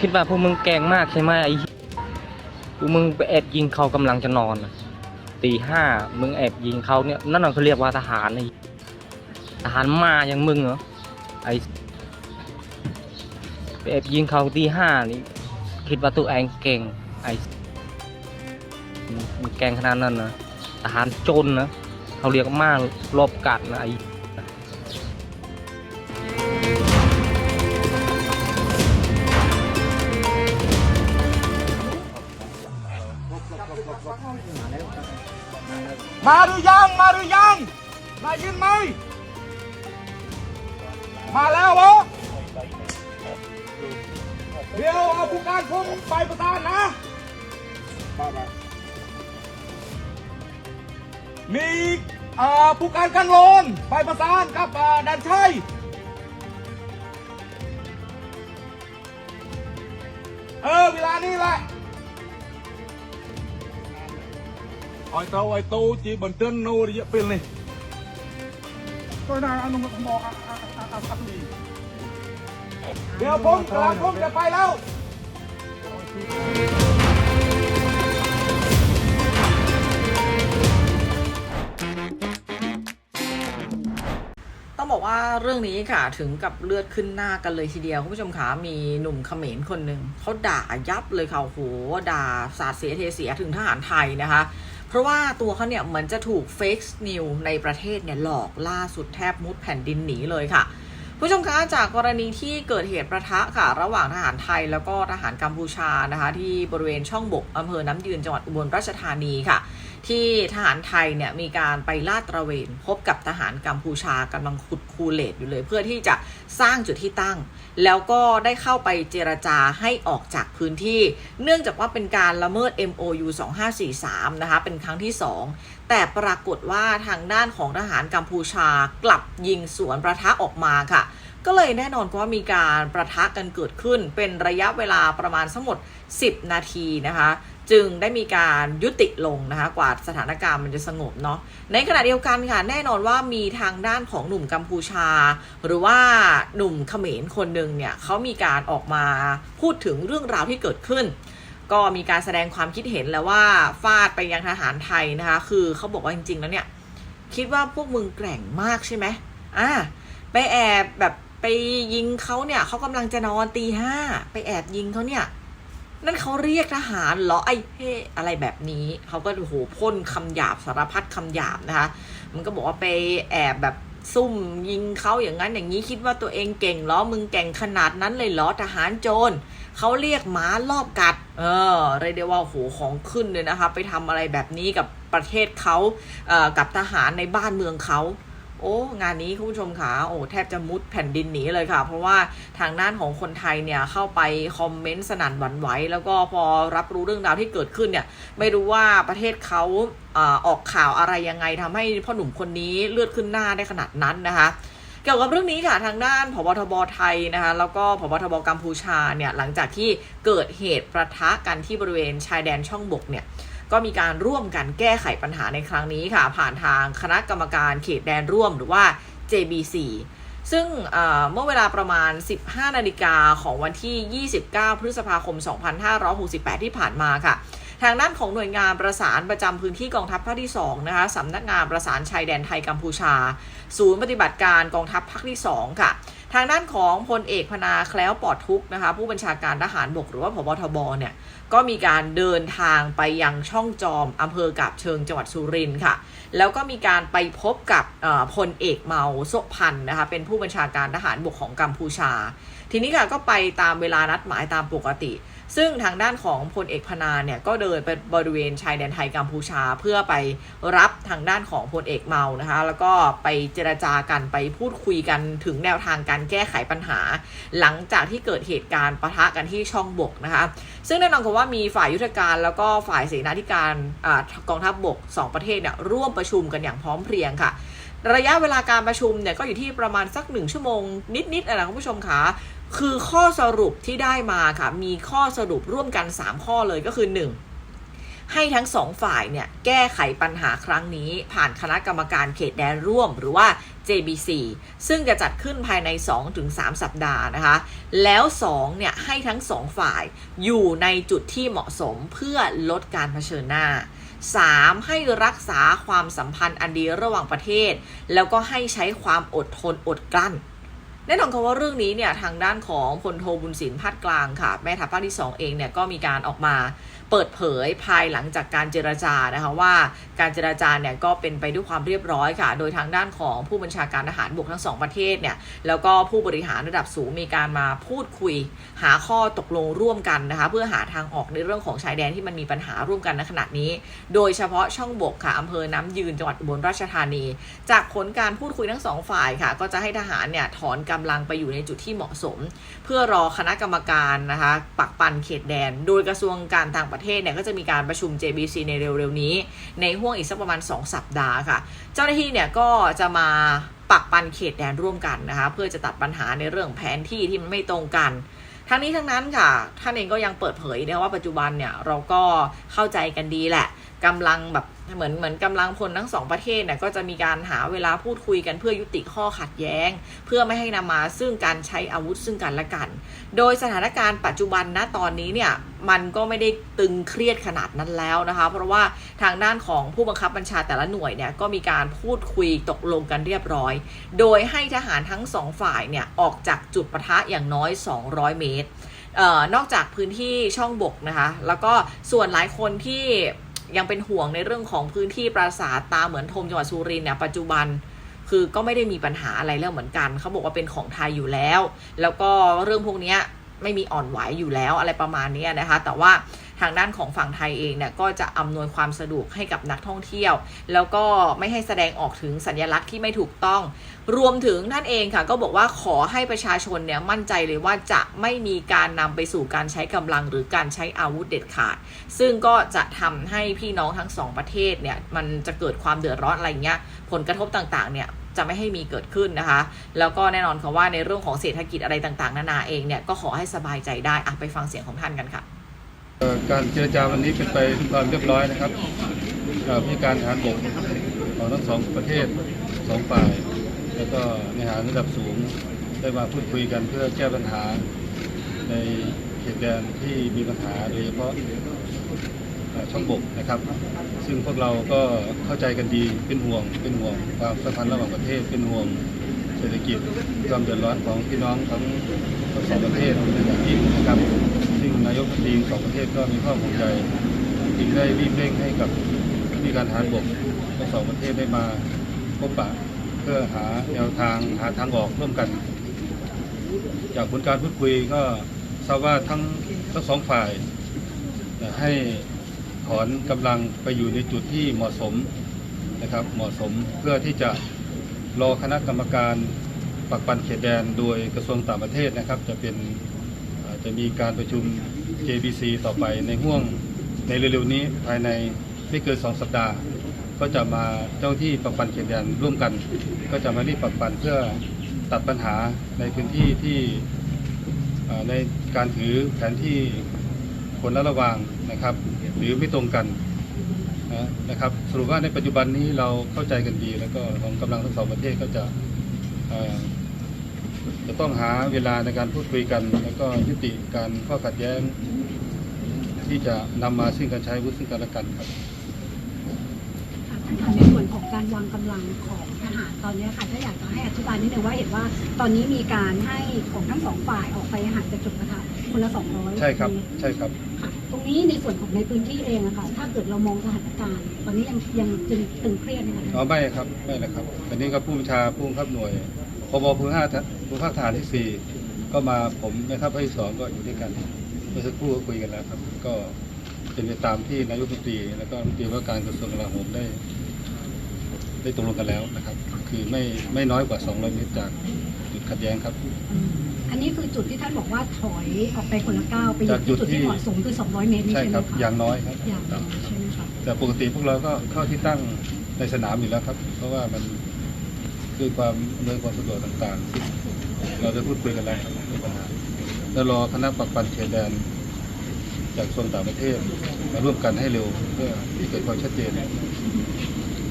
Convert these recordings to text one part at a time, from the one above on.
คิดว่าพวกมึงแกงมากใช่ไหมไอ้พวกมึงไปแอบยิงเขากำลังจะนอนน่ะตีห้ามึงแอบยิงเขาเนี่ยนั่นน่ะเขาเรียกว่าทหารไอ้ทหารมาอย่างมึงเหรอไอ้ไปแอบยิงเขาตีห้านี่คิดว่าตัวเองเก่งไอ้มึงแกงขนาดนั้นนะทหารจนนะเขาเรียกมารอบกัดนะไอ้ มาหรือยัง มาหรือยัง มายินไหม มาแล้วเหรอ เดี๋ยวเอาผู้การพงไปประธานนะ มีอ่อผู้การกันโลนไปประสานกับดันชัยเออเวลานี้แหละ ឲ្យទៅឲ្យទៅជាបន្ទិននៅរយៈពេលនេះទៅណាអនុមកអអអអអលីเดี๋ยวผมกำลังผมจะไปแล้ว ต้องบอกว่าเรื่องนี้ค่ะถึงกับเลือดขึ้นหน้ากันเลยทีเดียวคุณผู้ชมคะมีหนุ่มเขมรคนหนึ่งเขาด่ายับเลยค่ะโอ้โหด่าสาดเสียเทเสียถึงทหารไทยนะคะ เพราะว่าตัวเขาเนี่ยเหมือนจะถูกเฟกซ์นิวในประเทศเนี่ยหลอกล่าสุดแทบมุดแผ่นดินหนีเลยค่ะ ผู้ชมคะจากกรณีที่เกิดเหตุประทะค่ะ ระหว่างทหารไทยแล้วก็ทหารกัมพูชานะคะ ที่บริเวณช่องบกอำเภอน้ำยืนจังหวัดอุบลราชธานีค่ะ ที่ทหารไทยเนี่ยมีการไปลาดตระเวน พบกับทหารกัมพูชากำลังขุดคูเลตอยู่เลย เพื่อที่จะสร้างจุดที่ตั้ง แล้วก็ได้เข้าไปเจรจาให้ออกจากพื้นที่ เนื่องจากว่าเป็นการละเมิด MOU 2543 นะคะ เป็นครั้งที่ 2 แต่ปรากฏว่าทางด้านของทหารกัมพูชากลับยิงสวนประทะออกมาค่ะก็เลยแน่นอนว่ามีการประทะกันเกิดขึ้นเป็นระยะเวลาประมาณทั้งหมด 10 นาทีนะคะ จึงได้มีการยุติลงนะคะกว่าสถานการณ์มันจะสงบเนาะในขณะเดียวกันค่ะแน่นอนว่ามีทางด้านของหนุ่มกัมพูชา หรือว่าหนุ่มเขมรคนหนึ่งเนี่ยเขามีการออกมาพูดถึงเรื่องราวที่เกิดขึ้น ก็มีการแสดงความคิดเห็นแล้วว่าฟาดไปยังทหารไทยนะคะคือเขาบอกว่าจริงๆแล้วเนี่ยคิดว่าพวกมึงแกร่งมากใช่ไหมอ่าไปแอบแบบไปยิงเขาเนี่ยเขากำลังจะนอนตีห้าไปแอบยิงเขาเนี่ย นั่นเขาเรียกทหารเหรอไอ้เฮอะไรแบบนี้เขาก็โหพ่นคำหยาบสารพัดคำหยาบนะคะ มันก็บอกว่าไปแอบแบบซุ่มยิงเขาอย่างนั้นอย่างนี้คิดว่าตัวเองเก่งเหรอมึงเก่งขนาดนั้นเลยเหรอทหารโจรเขาเรียกหมารอบกัด เออเรียกได้ว่าโอ้โหของขึ้นเลยนะคะ ไปทำอะไรแบบนี้กับประเทศเขาเอ่อกับทหารในบ้านเมืองเขา โอ้งานนี้คุณผู้ชมค่ะโอ้แทบจะมุดแผ่นดินหนีเลยค่ะ เพราะว่าทางด้านของคนไทยเนี่ยเข้าไปคอมเมนต์สนั่นหวั่นไหวแล้วก็พอรับรู้เรื่องราวที่เกิดขึ้นเนี่ย ไม่รู้ว่าประเทศเขาออออกข่าวอะไรยังไงทำให้พ่อหนุ่มคนนี้เลือดขึ้นหน้าได้ขนาดนั้นนะคะเกี่ยวกับเรื่องนี้ค่ะทางด้านพบทบไทยนะคะแล้วก็พบทบกัมพูชาเนี่ยหลังจากที่เกิดเหตุประทะกันที่บริเวณชายแดนช่องบกเนี่ย ก็มีการร่วมกันแก้ไขปัญหาในครั้งนี้ค่ะ ผ่านทางคณะกรรมการเขตแดนร่วมหรือว่า JBC ซึ่งเมื่อเวลาประมาณ 15 นาฬิกาของวันที่ 29 พฤษภาคม 2568 ที่ผ่านมาค่ะ ทางด้านของหน่วยงานประสานประจำพื้นที่กองทัพภาคที่2นะคะสำนักงานประสานชายแดนไทยกัมพูชา ศูนย์ปฏิบัติการกองทัพภาคที่2ค่ะทางด้านของพลเอกพนาแคล้วปลอดทุกนะคะผู้บัญชาการทหารบกหรือว่าพบทบเนี่ยก็มีการเดินทางไปยังช่องจอมอำเภอกาบเชิงจังหวัดสุรินทร์ค่ะ แล้วก็มีการไปพบกับพลเอกเมาโซพันธ์นะคะเป็นผู้บัญชาการทหารบกของกัมพูชา ทีนี้ค่ะก็ไปตามเวลานัดหมายตามปกติ ซึ่งทางด้านของพลเอกพนาเนี่ยก็เดินไปบริเวณชายแดนไทยกัมพูชาเพื่อไปรับทางด้านของพลเอกเมานะคะ แล้วก็ไปเจรจากันไปพูดคุยกันถึงแนวทางการแก้ไขปัญหา หลังจากที่เกิดเหตุการณ์ปะทะกันที่ช่องบกนะคะ ซึ่งแน่นอนกับว่ามีฝ่ายยุทธการแล้วก็ฝ่ายเสนาธิการอกองทัพบก 2 ประเทศเนี่ยร่วมประชุมกันอย่างพร้อมเพรียงค่ะ ระยะเวลาการประชุมเนี่ยก็อยู่ที่ประมาณสักหนึ่งชั่วโมง นิดๆนะคุณผู้ชมคะคือข้อสรุปที่ได้มาค่ะ มีข้อสรุปร่วมกัน 3 ข้อเลยก็คือ 1 ให้ทั้งสองฝ่ายเนี่ย แก้ไขปัญหาครั้งนี้ ผ่านคณะกรรมการเขตแดนร่วมหรือว่า JBC ซึ่งจะจัดขึ้นภายใน 2-3 สัปดาห์นะคะ แล้ว 2 เนี่ย ให้ทั้ง2ฝ่ายอยู่ในจุดที่เหมาะสมเพื่อลดการเผชิญหน้า 3. ให้รักษาความสัมพันธ์อันดีระหว่างประเทศ แล้วก็ให้ใช้ความอดทนอดกลั้นแน่นอนค่ะว่าเรื่องนี้เนี่ยทางด้านของพลโทบุญสินพัดกลางค่ะ แม่ทัพภาคที่ 2 เองเนี่ยก็มีการออกมา เปิดเผยภายหลังจากการเจรจานะคะว่าการเจรจาเนี่ยก็เป็นไปด้วยความเรียบร้อยค่ะ โดยทางด้านของผู้บัญชาการทหารบกทั้งสองประเทศเนี่ยแล้วก็ผู้บริหารระดับสูงมีการมาพูดคุย หาข้อตกลงร่วมกันนะคะเพื่อหาทางออกในเรื่องของชายแดนที่มันมีปัญหาร่วมกันในขณะนี้ โดยเฉพาะช่องบกค่ะอำเภอน้ำยืนจังหวัดอุบลราชธานี จากผลการพูดคุยทั้งสองฝ่ายค่ะ ก็จะให้ทหารเนี่ยถอนกำลังไปอยู่ในจุดที่เหมาะสม เพื่อรอคณะกรรมการนะคะปักปันเขตแดน โดยกระทรวงการต่างประเทศเนี่ยก็จะมีการประชุม JBC ในเร็วๆนี้ ในห่วงอีกสักประมาณ 2 สัปดาห์ค่ะ เจ้าหน้าที่เนี่ยก็จะมาปักปันเขตแดนร่วมกันนะคะเพื่อจะตัดปัญหาในเรื่องแผนที่ที่มันไม่ตรงกันทั้งนี้ทั้งนั้นค่ะ ท่านเองก็ยังเปิดเผยนะว่าปัจจุบันเนี่ยเราก็เข้าใจกันดีแหละ กำลังแบบเหมือนเหมือนกำลังพลทั้งสองประเทศเนี่ยก็จะมีการหาเวลาพูดคุยกันเพื่อยุติข้อขัดแย้ง เพื่อไม่ให้นำมาซึ่งการใช้อาวุธซึ่งกันและกัน โดยสถานการณ์ปัจจุบันณตอนนี้เนี่ยมันก็ไม่ได้ตึงเครียดขนาดนั้นแล้วนะคะ เพราะว่าทางด้านของผู้บังคับบัญชาแต่ละหน่วยเนี่ยก็มีการพูดคุยตกลงกันเรียบร้อย โดยให้ทหารทั้งสองฝ่ายเนี่ยออกจากจุดปะทะอย่างน้อย 200 เมตรเอ่อนอกจากพื้นที่ช่องบกนะคะ แล้วก็ส่วนหลายคนที่ ยังเป็นห่วงในเรื่องของพื้นที่ปราสาทตาเหมือนทมจังหวัดสุรินทร์เนี่ยปัจจุบันคือก็ไม่ได้มีปัญหาอะไรแล้วเหมือนกันเขาบอกว่าเป็นของไทยอยู่แล้ว แล้วก็เรื่องพวกนี้ไม่มีอ่อนไหวอยู่แล้วอะไรประมาณนี้นะคะ แต่ว่า ทางด้านของฝั่งไทยเองเนี่ยก็จะอำนวยความสะดวกให้กับนักท่องเที่ยว แล้วก็ไม่ให้แสดงออกถึงสัญลักษณ์ที่ไม่ถูกต้อง รวมถึงท่านเองค่ะ ก็บอกว่าขอให้ประชาชนเนี่ยมั่นใจเลยว่าจะไม่มีการนำไปสู่การใช้กำลังหรือการใช้อาวุธเด็ดขาด ซึ่งก็จะทำให้พี่น้องทั้งสองประเทศเนี่ยมันจะเกิดความเดือดร้อนอะไรเงี้ยผลกระทบต่างๆเนี่ยจะไม่ให้มีเกิดขึ้นนะคะ แล้วก็แน่นอนค่ะว่าในเรื่องของเศรษฐกิจอะไรต่างๆ นานาเองเนี่ยก็ขอให้สบายใจได้อะไปฟังเสียงของท่านกันค่ะ การเจรจาวันนี้เป็นไปความเรียบร้อยนะครับมีการหารบกของทั้งสองประเทศสองฝ่าย แล้วก็ในหารระดับสูงได้มาพูดคุยกันเพื่อแก้ปัญหาในเขตแดนที่มีปัญหาโดยเฉพาะช่องบกนะครับ ซึ่งพวกเราก็เข้าใจกันดีเป็นห่วง เป็นห่วงความสัมพันธ์ระหว่างประเทศเป็นห่วงเศรษฐกิจความเดือดร้อนของพี่น้องทั้งทั้งสองประเทศเป็นอย่างยิ่งนะครับ มนตรีสองประเทศก็มีความห่วงใยจึงได้รีบเร่งให้กับมีการทหารบกทั้งสองประเทศได้มาพบปะเพื่อหาแนวทางหาทางออกร่วมกัน จากผลการพูดคุยก็ทราบว่าทั้งทั้งสองฝ่ายให้ถอนกำลังไปอยู่ในจุดที่เหมาะสมนะครับเหมาะสมเพื่อที่จะรอคณะกรรมการปักปันเขตแดนโดยกระทรวงต่างประเทศนะครับ จะเป็นจะมีการประชุม JBC ต่อไปในห่วงในเร็วๆนี้ภายในไม่เกิน2สัปดาห์ ก็จะมาเจ้าที่ปักปันเขตแดนร่วมกัน ก็จะมารีบปักปันเพื่อตัดปัญหาในพื้นที่ที่ในการถือแผนที่คนละระว่างนะครับ หรือไม่ตรงกันนะครับสรุปว่าในปัจจุบันนี้เราเข้าใจกันดี แล้วก็ของกำลังทั้งสองประเทศก็จะ จะต้องหาเวลาในการพูดคุยกัน แล้วก็ยุติการข้อขัดแย้ง ที่จะนำมาซึ่งการใช้อาวุธซึ่งกันและกันครับในส่วนของการวางกำลังของทหารตอนนี้ค่ะถ้าอยากจะให้อธิบายนิดนึงว่าเห็นว่า ตอนนี้มีการให้ของทั้งสองฝ่ายออกไปห่างจากจุดประทะคนละ200ใช่ครับเมตใช่ครับค่ะตรงนี้ในส่วนของในพื้นที่เองอะค่ะถ้าเกิดเรามองสถานการณ์ ตอนนี้ยังยังตึงตึงเครียดไหมคะอ๋อไม่ครับไม่นะครับอันนี้ก็ผู้บัญชาผู้บังคับหน่วย พบภูห้าภูภาคฐานที่สี่ก็มาผมนะครับภาคที่สองก็อยู่ด้วยกันเมื่อสักครู่ก็คุยกันแล้วครับ ก็เป็นไปตามที่นายกรัฐมนตรี แล้วก็รัฐมนตรีว่าการกระทรวงกลาโหมได้ ได้ตกลงกันแล้วนะครับ คือไม่ไม่น้อยกว่า 200 เมตรจากจุดขัดแย้งครับอืมอันนี้คือจุดที่ท่านบอกว่าถอยออกไปคนละก้าวไปอยู่จากจุที่ดจุดที่ที่เหมาะสมคือ 200 เมตรนี่ใช่ใช่ไหมครับคะอย่างน้อยครับอย่างน้อยใช่ไหมคะแต่ปกติพวกเราก็เข้าที่ตั้งในสนามอยู่แล้วครับ เพราะว่ามัน คือความอำนวยความสะดวกต่างๆที่เราได้พูดคุยกันแล้วครับไม่มีปัญหาแล้วรอคณะปักปันเขตแดน จากส่วนต่างประเทศมาร่วมกันให้เร็วเพื่อที่เกิดความชัดเจน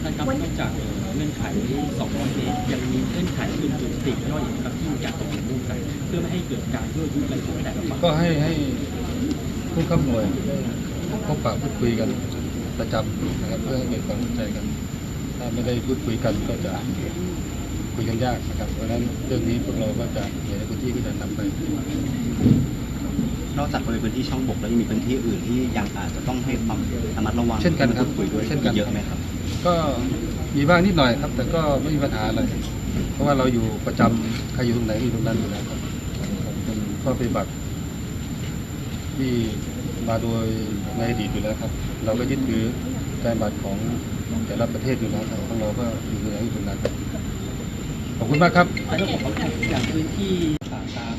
ท่านครับนอกจากเงื่อนไข 200 เมตรยังมีเงื่อนไขอื่นๆปลีกย่อยอีกครับที่มีการตกลงร่วมกัน เพื่อไม่ให้เกิดการยั่วยุอะไรของแต่ละฝ่ายก็ให้ให้ผู้ขับหน่วยได้พบปะพูดคุยกันประจำนะครับเพื่อให้เกิดความเข้าใจกัน ถ้าไม่ได้พูดคุยกันก็จะ คุยกันยากนะครับเพราะฉะนั้นเรื่องนี้พวกเราก็จะอยู่ในพื้นที่ก็จะนำไปนอกจากบริเวณพื้นที่ช่องบกแล้วยังมีพื้นที่อื่นที่ยังอาจจะต้องให้ความระมัดระวังเช่นกันครับพูดคุยด้วยเช่นกัน เยอะไหมครับ ก็มีบ้างนิดหน่อยครับ แต่ก็ไม่มีปัญหาอะไรเพราะว่าเราอยู่ประจำใครอยู่ตรงไหนอยู่ตรงนั้นอยู่แล้วครับเป็นข้อปฏิบัติที่มาโดยในอดีตอยู่แล้วครับ เราก็ยึดถือการปฏิบัติของแต่ละประเทศอยู่แล้วครับของเราก็อยู่ตรงไหนอยู่ตรงนั้นครับ ขอบคุณมากครับแต่ถ้าผมอย่างพื้นที่ป่าตาม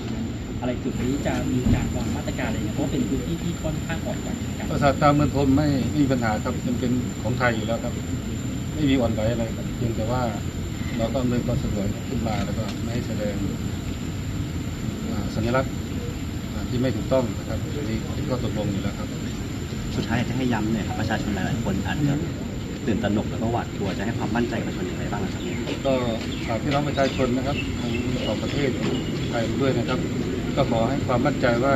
อะไรจุดนี้จะมีการวางมาตรการอะไรเนี่ยเพราะว่าเป็นพื้นที่ที่ค่อนข้างอ่อนไหวเหมือนกันภาษาตามเมืองทมไม่ไม่มีปัญหาครับมันเป็นของไทยอยู่แล้วครับ ไม่มีอ่อนไหวอะไรครับเพียงแต่ว่าเราก็อำนวยความสะดวกขึ้นมาแล้วก็ไม่ให้แสดงอ่าสัญลักษณ์อ่าที่ไม่ถูกต้องนะครับอันนี้เป็นข้อตกลงอยู่แล้วครับ สุดท้ายอยากจะให้ย้ำเนี่ยประชาชนหลายๆคนอาจจะ ตื่นตระหนกแล้วก็หวาดกลัวจะให้ความมั่นใจประชาชนอย่างไรบ้างครับก็ฝากพี่น้องประชาชนนะครับทั้งสองประเทศไทยด้วยนะครับ ก็ขอให้ความมั่นใจว่า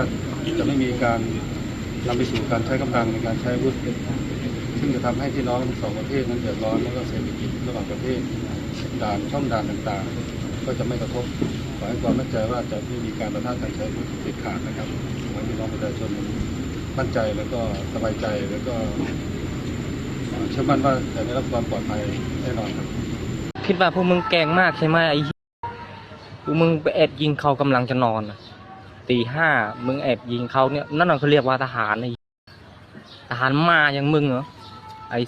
จะไม่มีการนำไปสู่การใช้กำลังในการใช้อาวุธซึ่งจะทำให้พี่น้องทั้งสองประเทศนั้นเดือดร้อนแล้วก็เศรษฐกิจระหว่างประเทศด่านช่องด่านต่างๆ ก็จะไม่กระทบขอให้ความมั่นใจว่าจะไม่มีการประทะการใช้อาวุธเด็ดขาดนะครับขอให้พี่น้องประชาชนมั่นใจแล้วก็สบายใจแล้วก็ เชื่อมั่นว่าจะได้รับความปลอดภัยแน่นอนครับ คิดว่าพวกมึงแกงมากใช่ไหมไอ้เหี้ยพวกมึงไปแอบยิงเขากำลังจะนอนน่ะตีห้ามึงแอบยิงเขาเนี่ยนั่นน่ะเขาเรียกว่าทหารไอ้เหี้ยทหารมาอย่างมึงเหรอไอ้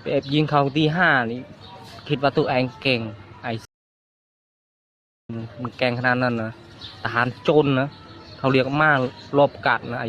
ไปแอบยิงเขาตีห้านี่คิดว่าตัวเองเก่งไอ้มึงแกงขนาดนั้นนะทหารจนนะเขาเรียกมากรอบกัดนะไอ้